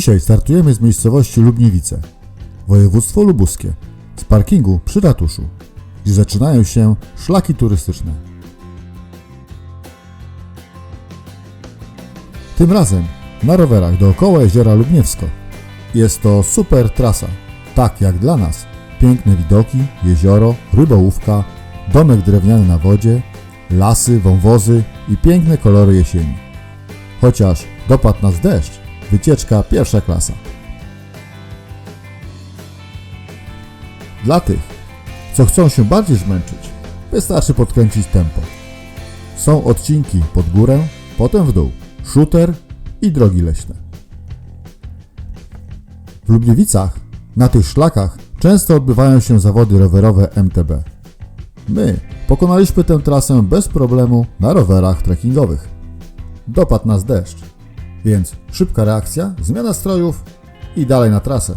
Dzisiaj startujemy z miejscowości Lubniewice, województwo lubuskie, z parkingu przy ratuszu, gdzie zaczynają się szlaki turystyczne. Tym razem na rowerach dookoła jeziora Lubniewsko. Jest to super trasa, tak jak dla nas. Piękne widoki, jezioro, rybołówka, domek drewniany na wodzie, lasy, wąwozy i piękne kolory jesieni. Chociaż dopadł nas deszcz, wycieczka pierwsza klasa. Dla tych, co chcą się bardziej zmęczyć, wystarczy podkręcić tempo. Są odcinki pod górę, potem w dół, shooter i drogi leśne. W Lubliewicach, na tych szlakach, często odbywają się zawody rowerowe MTB. My pokonaliśmy tę trasę bez problemu na rowerach trekkingowych. Dopadł nas deszcz, więc szybka reakcja, zmiana strojów i dalej na trasę.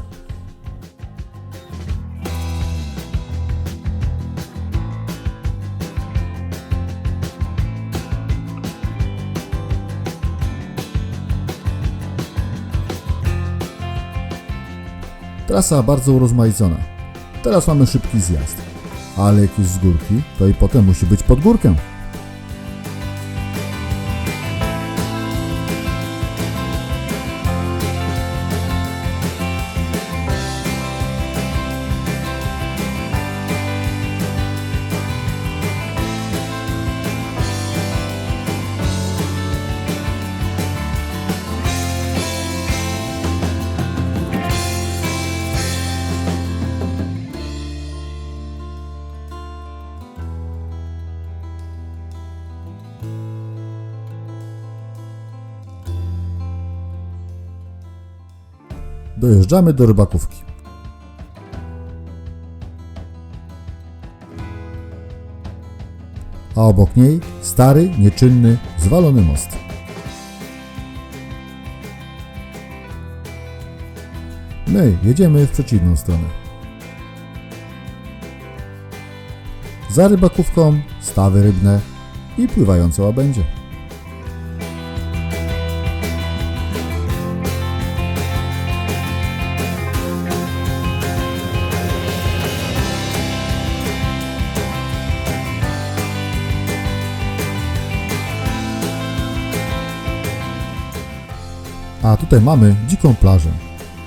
Trasa bardzo urozmaicona. Teraz mamy szybki zjazd, ale jak jest z górki, to i potem musi być pod górkę. Dojeżdżamy do rybakówki. A obok niej stary, nieczynny, zwalony most. My jedziemy w przeciwną stronę. Za rybakówką stawy rybne i pływające łabędzie. Mamy dziką plażę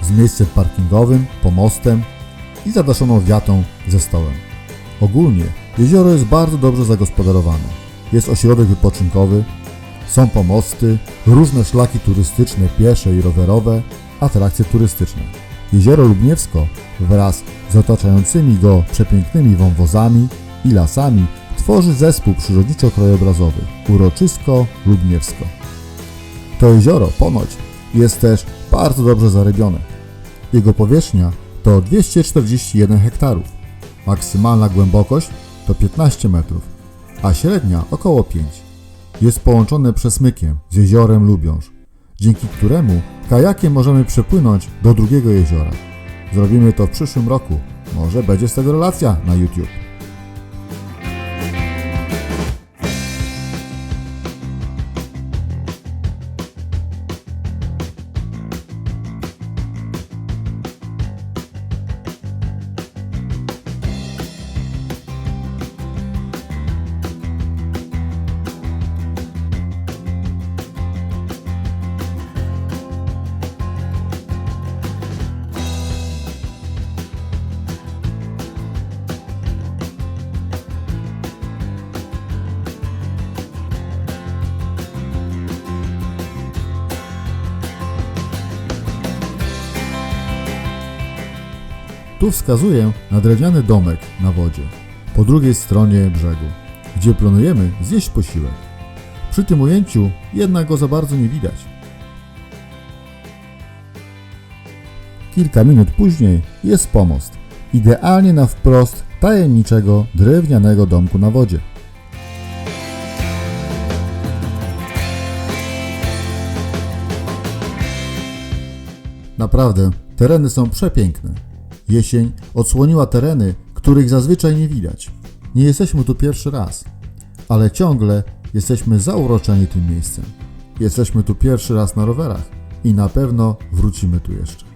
z miejscem parkingowym, pomostem i zadaszoną wiatą ze stołem. Ogólnie jezioro jest bardzo dobrze zagospodarowane. Jest ośrodek wypoczynkowy, są pomosty, różne szlaki turystyczne, piesze i rowerowe, atrakcje turystyczne. Jezioro Lubniewsko wraz z otaczającymi go przepięknymi wąwozami i lasami tworzy zespół przyrodniczo-krajobrazowy Uroczysko Lubniewsko. To jezioro ponoć jest też bardzo dobrze zarybione. Jego powierzchnia to 241 hektarów. Maksymalna głębokość to 15 metrów, a średnia około 5. Jest połączone przesmykiem z jeziorem Lubiąż, dzięki któremu kajakiem możemy przepłynąć do drugiego jeziora. Zrobimy to w przyszłym roku. Może będzie z tego relacja na YouTube. Tu wskazuję na drewniany domek na wodzie, po drugiej stronie brzegu, gdzie planujemy zjeść posiłek. Przy tym ujęciu jednak go za bardzo nie widać. Kilka minut później jest pomost, idealnie na wprost tajemniczego drewnianego domku na wodzie. Naprawdę, tereny są przepiękne. Jesień odsłoniła tereny, których zazwyczaj nie widać. Nie jesteśmy tu pierwszy raz, ale ciągle jesteśmy zauroczeni tym miejscem. Jesteśmy tu pierwszy raz na rowerach i na pewno wrócimy tu jeszcze.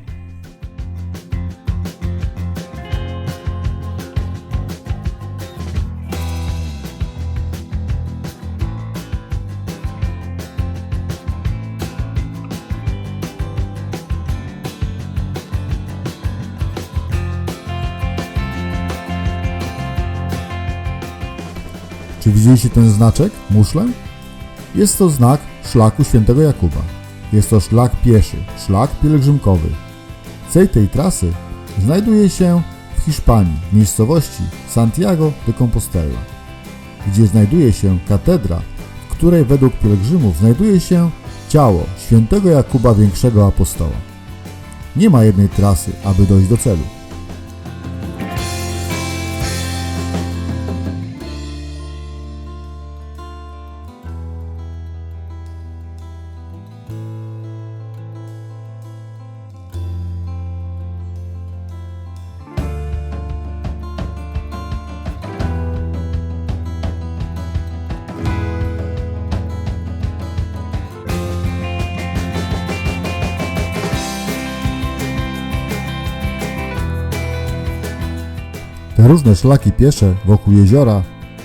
Czy widzieliście ten znaczek, muszlę? Jest to znak szlaku świętego Jakuba. Jest to szlak pieszy, szlak pielgrzymkowy. Cel tej trasy znajduje się w Hiszpanii, w miejscowości Santiago de Compostela, gdzie znajduje się katedra, w której według pielgrzymów znajduje się ciało świętego Jakuba Większego Apostoła. Nie ma jednej trasy, aby dojść do celu. Te różne szlaki piesze wokół jeziora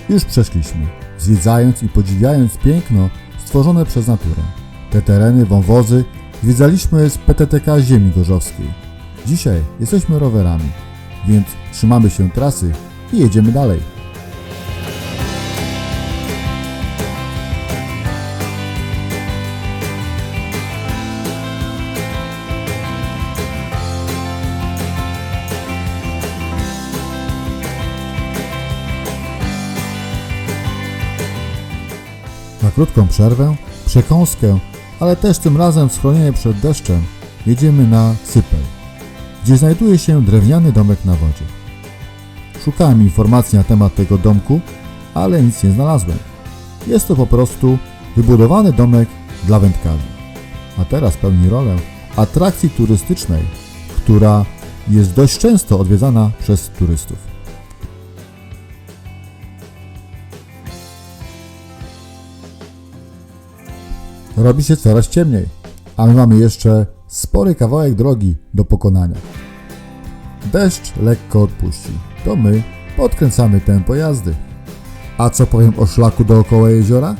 już przeszliśmy, zwiedzając i podziwiając piękno stworzone przez naturę. Te tereny, wąwozy zwiedzaliśmy z PTTK Ziemi Gorzowskiej. Dzisiaj jesteśmy rowerami, więc trzymamy się trasy i jedziemy dalej. Krótką przerwę, przekąskę, ale też tym razem schronienie przed deszczem, jedziemy na Sypel, gdzie znajduje się drewniany domek na wodzie. Szukałem informacji na temat tego domku, ale nic nie znalazłem. Jest to po prostu wybudowany domek dla wędkarzy. A teraz pełni rolę atrakcji turystycznej, która jest dość często odwiedzana przez turystów. Robi się coraz ciemniej, a my mamy jeszcze spory kawałek drogi do pokonania. Deszcz lekko odpuści, to my podkręcamy tempo jazdy. A co powiem o szlaku dookoła jeziora?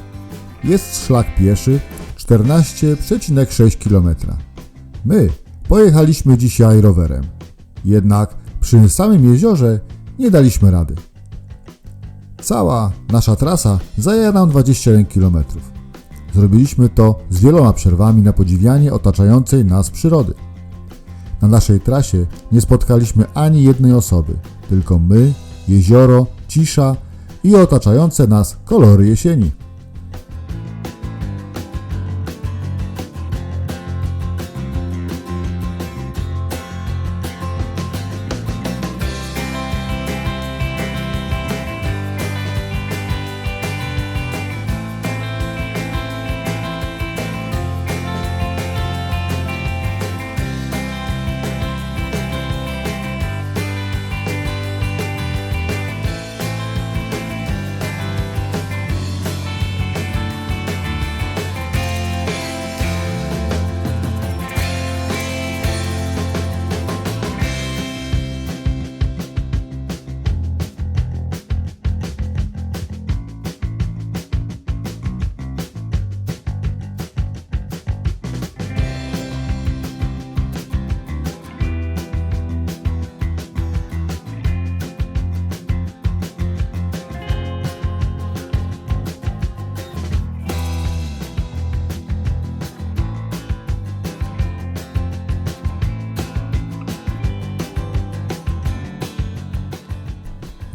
Jest szlak pieszy 14,6 km. My pojechaliśmy dzisiaj rowerem, jednak przy samym jeziorze nie daliśmy rady. Cała nasza trasa zajęła nam 21 km. Zrobiliśmy to z wieloma przerwami na podziwianie otaczającej nas przyrody. Na naszej trasie nie spotkaliśmy ani jednej osoby, tylko my, jezioro, cisza i otaczające nas kolory jesieni.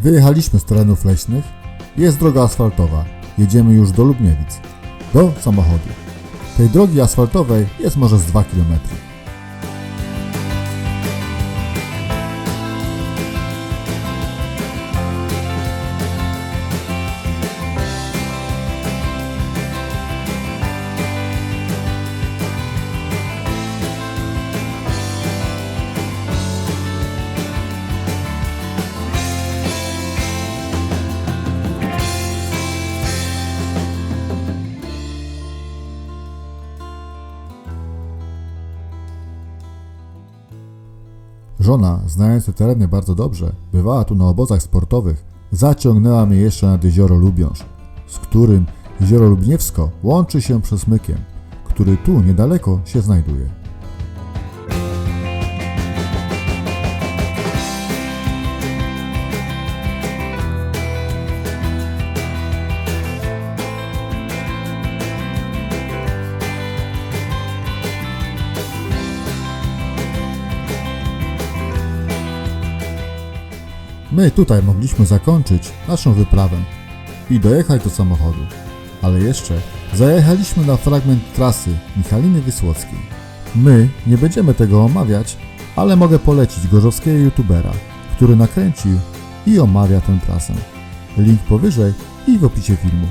Wyjechaliśmy z terenów leśnych, jest droga asfaltowa, jedziemy już do Lubniewic, do samochodu. Tej drogi asfaltowej jest może z 2 km. Żona, znając te tereny bardzo dobrze, bywała tu na obozach sportowych, zaciągnęła mnie jeszcze nad jezioro Lubiąż, z którym jezioro Lubniewsko łączy się przesmykiem, który tu niedaleko się znajduje. My tutaj mogliśmy zakończyć naszą wyprawę i dojechać do samochodu, ale jeszcze zajechaliśmy na fragment trasy Michaliny Wysłockiej. My nie będziemy tego omawiać, ale mogę polecić gorzowskiego youtubera, który nakręcił i omawia tę trasę. Link powyżej i w opisie filmu.